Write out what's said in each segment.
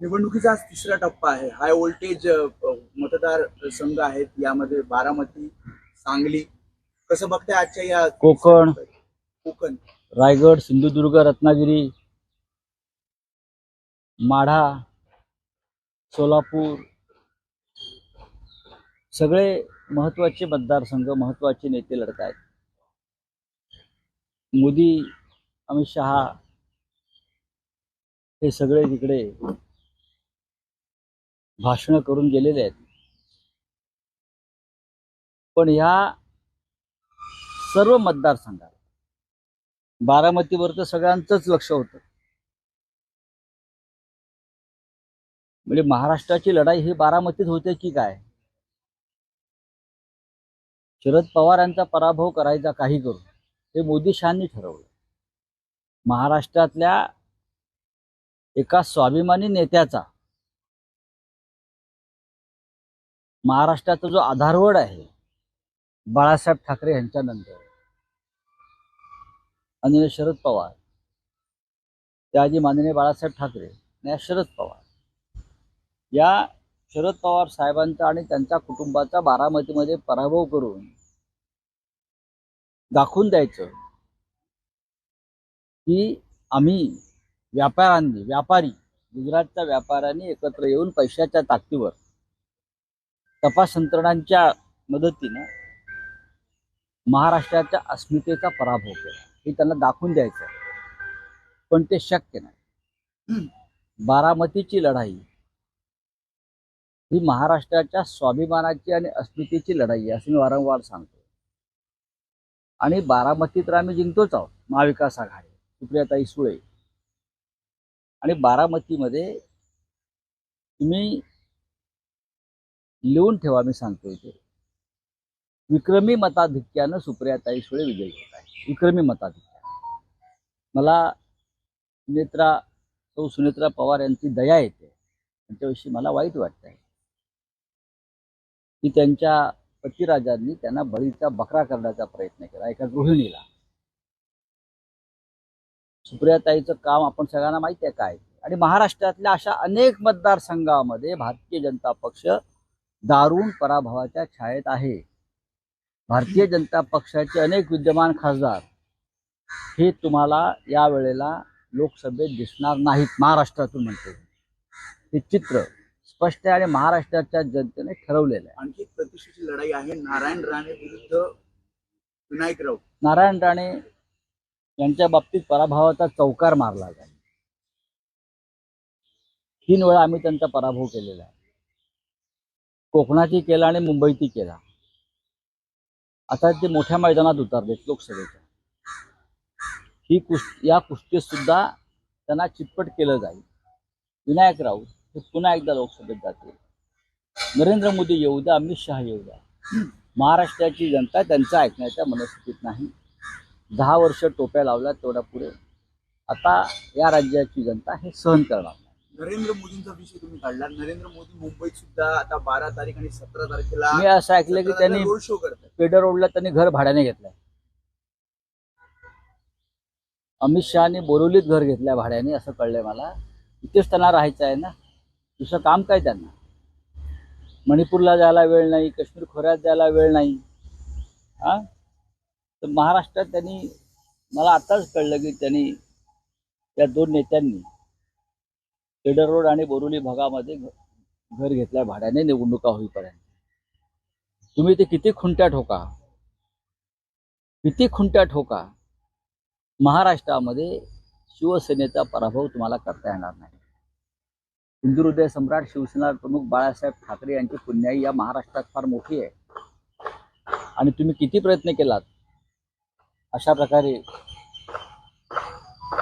निवडणुकीचा आज तिसरा टप्पा आहे. हाय व्होल्टेज मतदार संघ आहेत. यामध्ये बारामती सांगली. कसं बघताय आजच्या या कोकण. कोकण? रायगड सिंधुदुर्ग रत्नागिरी. माढा. सोलापूर. सगळे महत्त्वाचे मतदारसंघ महत्त्वाचे नेते लढत आहेत. मोदी अमित शहा हे सगळे तिकडे भाषणं करून गेलेले आहेत. पण ह्या सर्व मतदारसंघात बारामतीवर तर सगळ्यांचंच लक्ष होतं. म्हणजे महाराष्ट्राची लढाई ही बारामतीत होते की काय? शरद पवार यांचा पराभव करायचा काही करून हे मोदी शहांनी ठरवलं. महाराष्ट्रातल्या एका स्वाभिमानी नेत्याचा महाराष्ट्राचा जो आधारवड आहे बाळासाहेब ठाकरे यांच्यानंतर. आणि शरद पवार त्याआधी माननीय बाळासाहेब ठाकरे आणि शरद पवार. या शरद पवार साहेबांचा आणि त्यांच्या कुटुंबाचा बारामतीमध्ये पराभव करून दाखवून द्यायचं. की आम्ही व्यापाऱ्यांनी व्यापारी गुजरातच्या व्यापाऱ्यांनी एकत्र येऊन पैशाच्या ताकदीवर तपास यंत्रणांच्या मदतीनं महाराष्ट्राच्या अस्मितेचा पराभव केला. हे त्यांना दाखवून द्यायचं. पण ते शक्य नाही. बारामतीची लढाई ही महाराष्ट्राच्या स्वाभिमानाची आणि अस्मितेची लढाई आहे असं मी वारंवार सांगतो आणि बारामतीत तर आम्ही जिंकतोच आहोत महाविकास आघाडी सुप्रियाताई सुळे. आणि बारामतीमध्ये तुम्ही लिहून ठेवा मी सांगतो इथे विक्रमी मताधिक्यानं सुप्रियाताई सुळे विजयी होत आहे विक्रमी मताधिक्या मला सुनेत्रा सौ सुनेत्रा पवार यांची दया येते. त्यांच्याविषयी मला वाईट वाटत आहे की त्यांच्या पतिराजांनी त्यांना बळीचा बकरा करण्याचा प्रयत्न केला एका गृहिणीला. सुप्रियाताईचं काम आपण सगळ्यांना माहिती आहे काय? आणि महाराष्ट्रातल्या अशा अनेक मतदारसंघामध्ये भारतीय जनता पक्ष दारुण पराभवाच्या छायेत आहे. भारतीय जनता पक्षाचे अनेक विद्यमान खासदार हे तुम्हाला या वेळेला लोकसभेत दिसणार नाहीत महाराष्ट्रातून म्हणतो हे चित्र स्पष्ट आहे आणि महाराष्ट्राच्या जनतेने ठरवलेलं आहे. आणखी एक प्रतिष्ठेची लढाई आहे नारायण राणे विरुद्ध विनायक राऊत. नारायण राणे यांच्या बाबतीत पराभवाचा चौकार मारला जाईल. तीन वेळा आम्ही त्यांचा पराभव केलेला आहे. कोकणातही केला आणि मुंबईतही केला. आता ते मोठ्या मैदानात उतरलेत लोकसभेच्या. ही कुस्ती या कुस्तीत सुद्धा त्यांना चितपट केलं जाईल. विनायक राऊत हे पुन्हा एकदा लोकसभेत जातील. नरेंद्र मोदी येऊ द्या अमित शहा येऊ द्या. महाराष्ट्राची जनता त्यांचं ऐकण्याच्या मनस्थितीत नाही. दहा वर्ष टोप्या लावल्या तेवढ्या पुढे. आता या राज्याची जनता हे सहन करणार नरेंद्र मोदींचा विषय तुम्ही काढला नरेंद्र मोदी मुंबईत सुद्धा आता बारा तारीख आणि सतरा तारखेला मी असं ऐकलं की त्यांनी रोड शो करतात. पेडर रोडला त्यांनी घर भाड्याने घेतलंय. अमित शहानी बोरिवलीत घर घेतलंय भाड्याने असं कळलंय मला. इथेच त्यांना राहायचं आहे ना? दुसरं काम काय त्यांना? मणिपूरला जायला वेळ नाही काश्मीर खोऱ्यात जायला वेळ नाही. हा? तर महाराष्ट्रात त्यांनी मला आताच कळलं की त्यांनी त्या दोन नेत्यांनी केडर रोड आणि बोरुली भागामध्ये घर घेतल्या भाड्याने निवडणुका होईपर्यंत. तुम्ही ते किती खुंट्या ठोका? किती खुंट्या ठोका? महाराष्ट्रामध्ये शिवसेनेचा पराभव तुम्हाला करता येणार नाही. हिंदुहृदय सम्राट शिवसेना प्रमुख बाळासाहेब ठाकरे यांची पुण्याई या महाराष्ट्रात फार मोठी आहे. आणि तुम्ही किती प्रयत्न केलात? अशा प्रकारे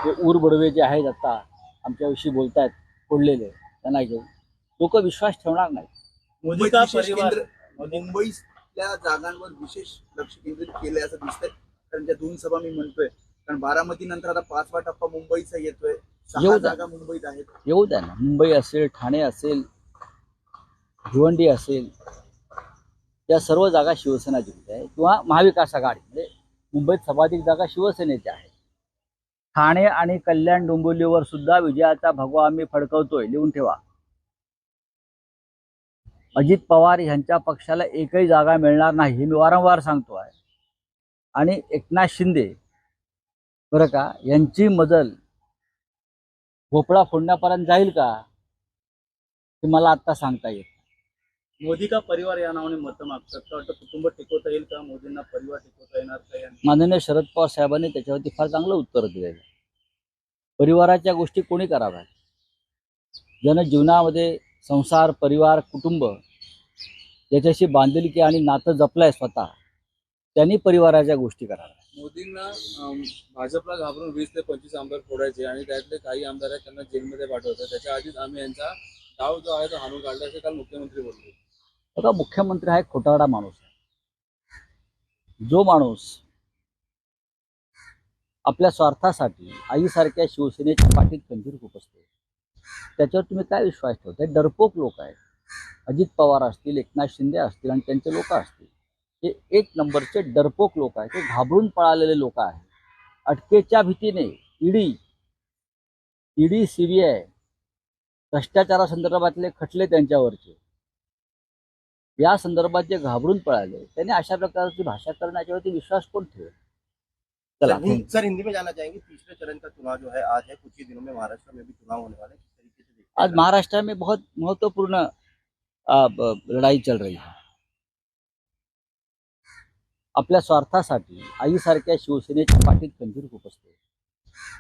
ते ऊर बडवे जे आहेत आता आमच्याविषयी बोलतायत फोडलेले त्यांना घेऊन. लोक विश्वास ठेवणार नाही मुंबईतल्या जागांवर विशेष लक्ष केंद्रित केलंय असं दिसतंय. कारण त्या दोन सभा मी म्हणतोय. कारण बारामती नंतर आता पाचवा टप्पा मुंबईचा येतोय. येऊ द्या. जागा मुंबईत आहेत. येऊ द्या ना. मुंबई असेल ठाणे असेल भिवंडी असेल या सर्व जागा शिवसेना जिंकते आहे. किंवा महाविकास आघाडी म्हणजे मुंबईत सर्वाधिक जागा शिवसेनेच्या आहेत ठाणे आणि कल्याण डोंबिवलीवर सुद्धा विजयाचा भगवा आम्ही फडकवतोय. लिहून ठेवा. अजित पवार यांच्या पक्षाला एकही जागा मिळणार नाही हे मी वारंवार सांगतो आहे आणि एकनाथ शिंदे बरं का यांची मजल भोपळा फोडण्यापर्यंत जाईल का? हे मला आत्ता सांगता येत मोदी का परिवार या नावाने मतं मागतात? का वाटतं कुटुंब टिकवता येईल का? मोदींना परिवार टिकवता येणार का या? माननीय शरद पवार साहेबांनी त्याच्यावरती फार चांगलं उत्तर दिलेलं आहे. परिवाराच्या गोष्टी कोणी कराव्यात? ज्यानं जीवनामध्ये संसार परिवार कुटुंब याच्याशी बांधिलकी आणि नातं जपलंय स्वतः. त्यांनी परिवाराच्या गोष्टी कराव्या मोदींना अम, भाजपला घाबरून वीस ते पंचवीस आमदार फोडायचे आणि त्यातले काही आमदार आहेत त्यांना जेलमध्ये पाठवतात. त्याच्या आधीच आम्ही यांचा डाव जो आहे तो हाणून काढला असे काल मुख्यमंत्री बोलले. बघा मुख्यमंत्री हा एक खोटारडा माणूस आहे. जो माणूस आपल्या स्वार्थासाठी आईसारख्या शिवसेनेच्या पाठीत खंजीर खुपसतो त्याच्यावर तुम्ही काय विश्वास ठेवता डरपोक लोक आहेत. अजित पवार असतील एकनाथ शिंदे असतील आणि त्यांचे लोक असतील. हे एक नंबरचे डरपोक लोक आहेत ते घाबरून पळालेले लोक आहेत अटकेच्या भीतीने ईडी ईडी सीबीआय भ्रष्टाचारासंदर्भातले खटले त्यांच्यावरचे या संदर्भात जे घाबरून पळाले त्यांनी अशा प्रकारची भाषा करण्याच्यावरती विश्वास कोण ठेवेल चला सर, हिंदी में चाहेंगे तीसरे चरण का चुनाव जो है आज है कुछ ही दिनों में महाराष्ट्र में भी चुनाव होने वाले। किस तरीके से देखते? आज महाराष्ट्र में बहुत महत्त्वपूर्ण अ, ब- लढाई चल रही है आपल्या स्वार्थासाठी आईसारख्या शिवसेनेच्या पाठीत खंजीर असते.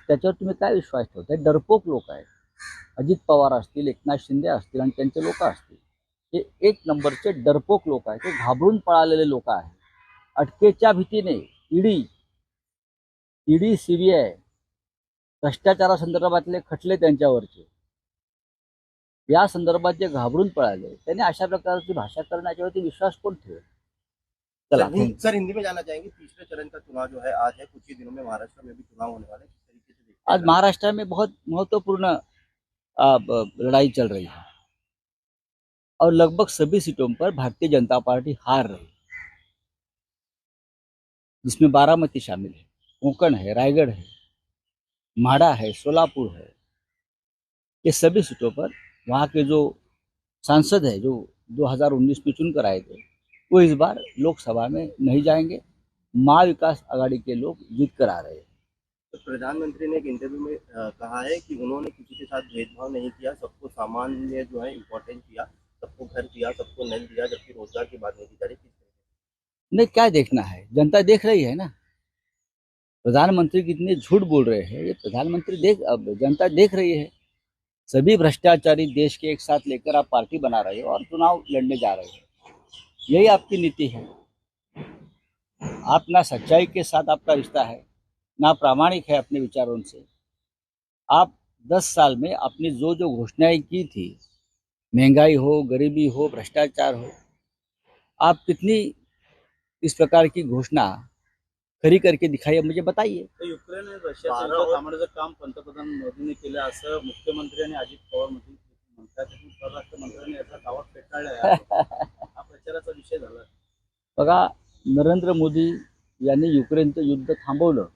त्याच्यावर तुम्ही काय विश्वास ठेवता डरपोक लोक आहेत. अजित पवार असतील एकनाथ शिंदे असतील आणि त्यांचे लोक असतील. हे एक नंबरचे डरपोक लोक आहेत. ते घाबरून पळालेले लोक आहेत. अटकेच्या भीतीने ईडी ईडी सीबीआय भ्रष्टाचारासंदर्भातले खटले त्यांच्यावरचे. या संदर्भात जे घाबरून पळाले त्यांनी अशा प्रकारची भाषा करण्याच्यावरती विश्वास कोण ठेवेल? चला सर, हिंदी में जानना चाहेंगे। तीसरे चरण का चुनाव जो है आज है कुछ ही दिनों में महाराष्ट्र में भी चुनाव होने वाले किस तरीके से आज महाराष्ट्र में बहुत महत्वपूर्ण लड़ाई चल रही है। और लगभग सभी सीटों पर भारतीय जनता पार्टी हार रही है। जिसमें बारामती शामिल है कोंकण है रायगढ़ है माड़ा है सोलापुर है ये सभी सीटों पर वहाँ के जो सांसद है जो 2019 में चुनकर आए थे वो इस बार लोकसभा में नहीं जाएँगे। माँ विकास आघाड़ी के लोग जीत कर आ रहे हैं। तो प्रधानमंत्री ने एक इंटरव्यू में कहा है कि उन्होंने किसी के साथ भेदभाव नहीं किया सबको सामान्य जो है इम्पोर्टेंस दिया सबको घर दिया सबको नल दिया जबकि रोज़गार की बात नहीं की जा रही? नहीं क्या देखना है? जनता देख रही है ना? प्रधानमंत्री कितने झूठ बोल रहे हैं ये प्रधानमंत्री देख अब जनता देख रही है। सभी भ्रष्टाचारी देश के एक साथ लेकर आप पार्टी बना रहे हो और चुनाव लड़ने जा रहे हो। यही आपकी नीति है। आप ना सच्चाई के साथ आपका रिश्ता है ना प्रामाणिक है अपने विचारों से। आप दस साल में अपनी जो जो घोषणाएं की थी महंगाई हो गरीबी हो भ्रष्टाचार हो आप कितनी इस प्रकार की घोषणा खरी करके दिखाई मुझे बताइए। युक्रेन आणि थांबवण्याचं काम पंतप्रधान मोदींनी केलं असं मुख्यमंत्री आणि अजित पवार म्हणतात परराष्ट्र मंत्र्यांनी याचा दावा फेटाळला विषय झाला. बघा नरेंद्र मोदी यांनी युक्रेनचं युद्ध थांबवलं.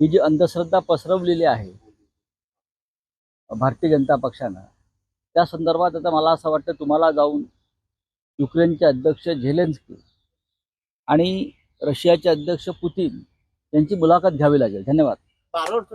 ही जी अंधश्रद्धा पसरवलेली आहे भारतीय जनता पक्षानं त्या संदर्भात आता मला असं वाटतं तुम्हाला जाऊन युक्रेनचे अध्यक्ष झेलेन्स्की आणि रशियाचे अध्यक्ष पुतीन यांची मुलाखत घ्यावी लागेल. धन्यवाद. भारत